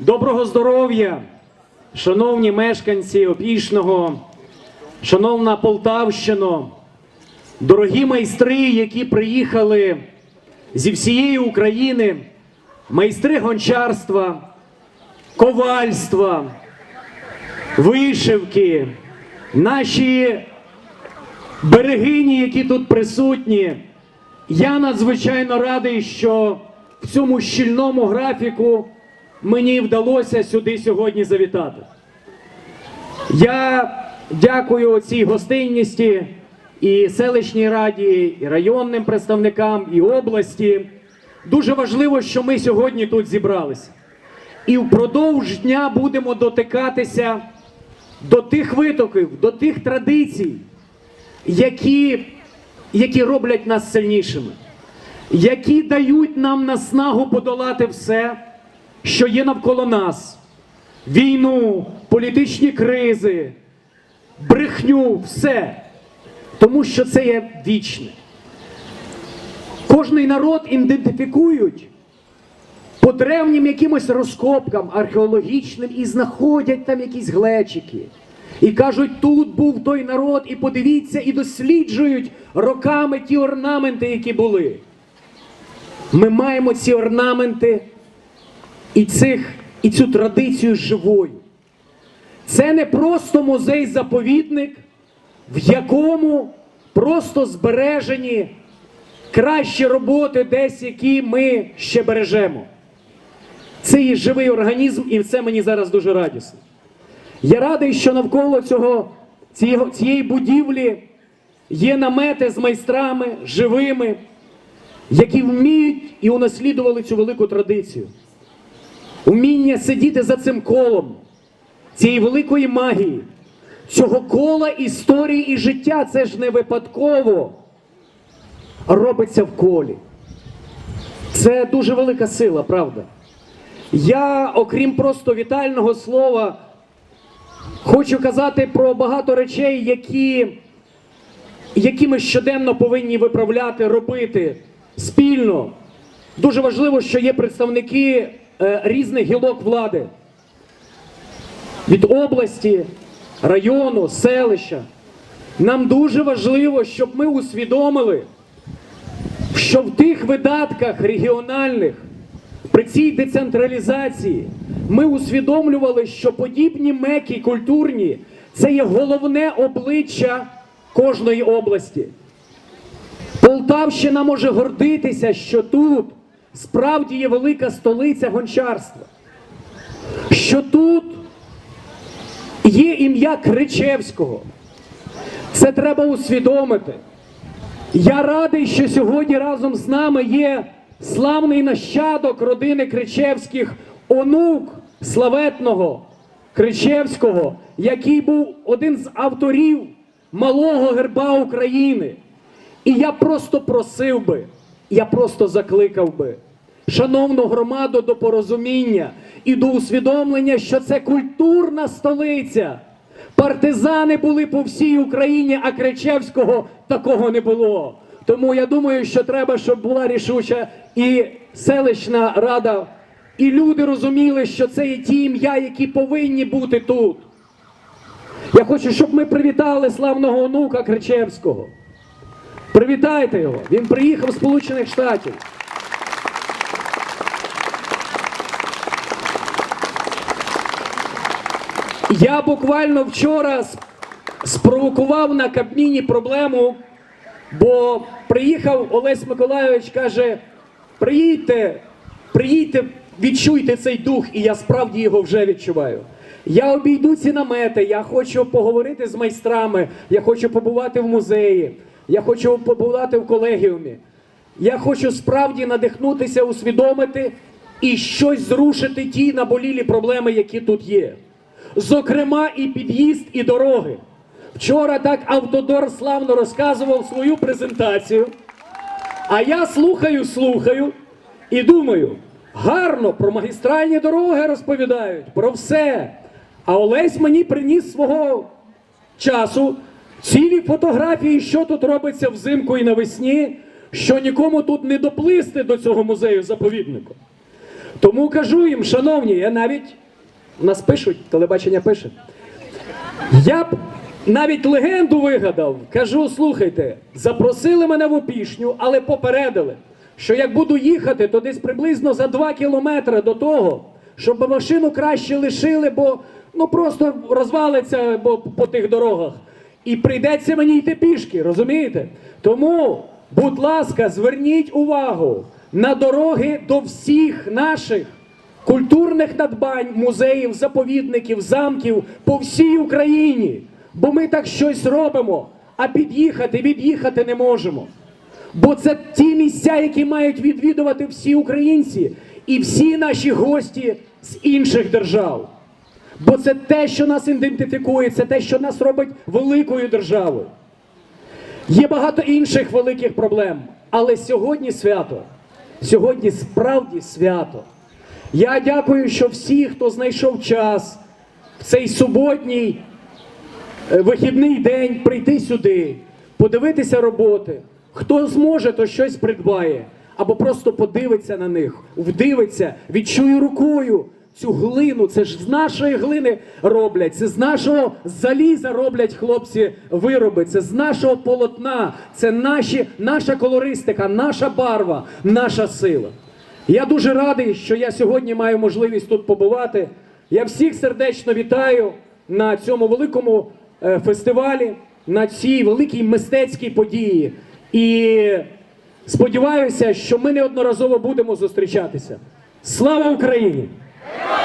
Доброго здоров'я, шановні мешканці Опішного, шановна Полтавщино, дорогі майстри, які приїхали зі всієї України, майстри гончарства, ковальства, вишивки, наші берегині, які тут присутні. Я надзвичайно радий, що в цьому щільному графіку мені вдалося сюди сьогодні завітати. Я дякую цій гостинності і селищній раді, і районним представникам, і області. Дуже важливо, що ми сьогодні тут зібралися. І впродовж дня будемо дотикатися до тих витоків, до тих традицій, які, які роблять нас сильнішими, які дають нам наснагу подолати все, що є навколо нас: війну, політичні кризи, брехню, все. Тому що це є вічне. Кожний народ ідентифікують по древнім якимось розкопкам археологічним і знаходять там якісь глечики. І кажуть, тут був той народ, і подивіться, і досліджують роками ті орнаменти, які були. Ми маємо ці орнаменти і, цих, і цю традицію живою. Це не просто музей-заповідник, в якому просто збережені кращі роботи, десь які ми ще бережемо. Це є живий організм, і це мені зараз дуже радісно. Я радий, що навколо цього, цієї, будівлі є намети з майстрами живими, які вміють і унаслідували цю велику традицію. Уміння сидіти за цим колом, цієї великої магії, цього кола історії і життя це ж не випадково робиться в колі. Це дуже велика сила, правда. Я, окрім просто вітального слова, хочу казати про багато речей, які, які ми щоденно повинні виправляти, робити спільно. Дуже важливо, що є представники різних гілок влади від області, району, селища. Нам дуже важливо, щоб ми усвідомили, що в тих видатках регіональних, при цій децентралізації, ми усвідомлювали, що подібні меки культурні це є головне обличчя кожної області. Полтавщина може гордитися, що тут справді є велика столиця гончарства, що тут є ім'я Кричевського. Це треба усвідомити. Я радий, що сьогодні разом з нами є славний нащадок родини Кричевських, онук славетного Кричевського, який був один з авторів малого герба України. І я просто просив би, я просто закликав би, шановну громаду до порозуміння і до усвідомлення, що це культурна столиця. Партизани були по всій Україні, а Кричевського такого не було. Тому я думаю, що треба, щоб була рішуча і селищна рада, і люди розуміли, що це є ті ім'я, які повинні бути тут. Я хочу, щоб ми привітали славного онука Кричевського. Привітайте його! Він приїхав з Сполучених Штатів. Я буквально вчора спровокував на Кабміні проблему, бо приїхав Олесь Миколайович, каже: приїдьте, приїдьте, відчуйте цей дух, і я справді його вже відчуваю. Я обійду ці намети, я хочу поговорити з майстрами, я хочу побувати в музеї, я хочу побувати в колегіумі. Я хочу справді надихнутися, усвідомити і щось зрушити ті наболілі проблеми, які тут є. Зокрема, і під'їзд, і дороги. Вчора так Автодор славно розказував свою презентацію. А я слухаю, слухаю і думаю, гарно про магістральні дороги розповідають, про все. А Олесь мені приніс свого часу цілі фотографії, що тут робиться взимку і навесні, що нікому тут не доплисти до цього музею заповіднику. Тому кажу їм, шановні, я навіть нас пишуть, телебачення пише. Я б навіть легенду вигадав. Кажу, слухайте, запросили мене в опішню, але попередили, що як буду їхати, то десь приблизно за 2 кілометри до того, щоб машину краще лишили, бо ну просто розвалиться бо, по тих дорогах. І прийдеться мені йти пішки, розумієте? Тому, будь ласка, зверніть увагу на дороги до всіх наших культурних надбань, музеїв, заповідників, замків по всій Україні. Бо ми так щось робимо, а під'їхати, від'їхати не можемо. Бо це ті місця, які мають відвідувати всі українці і всі наші гості з інших держав. Бо це те, що нас ідентифікує, це те, що нас робить великою державою. Є багато інших великих проблем, але сьогодні свято. Сьогодні справді свято. Я дякую, що всі, хто знайшов час в цей суботній е, вихідний день прийти сюди, подивитися роботи. Хто зможе, то щось придбає. Або просто подивиться на них, вдивиться, відчує рукою цю глину. Це ж з нашої глини роблять, це з нашого заліза роблять хлопці вироби, це з нашого полотна, це наші, наша колористика, наша барва, наша сила. Я дуже радий, що я сьогодні маю можливість тут побувати. Я всіх сердечно вітаю на цьому великому е, фестивалі, на цій великій мистецькій події. І сподіваюся, що ми неодноразово будемо зустрічатися. Слава Україні! Yeah.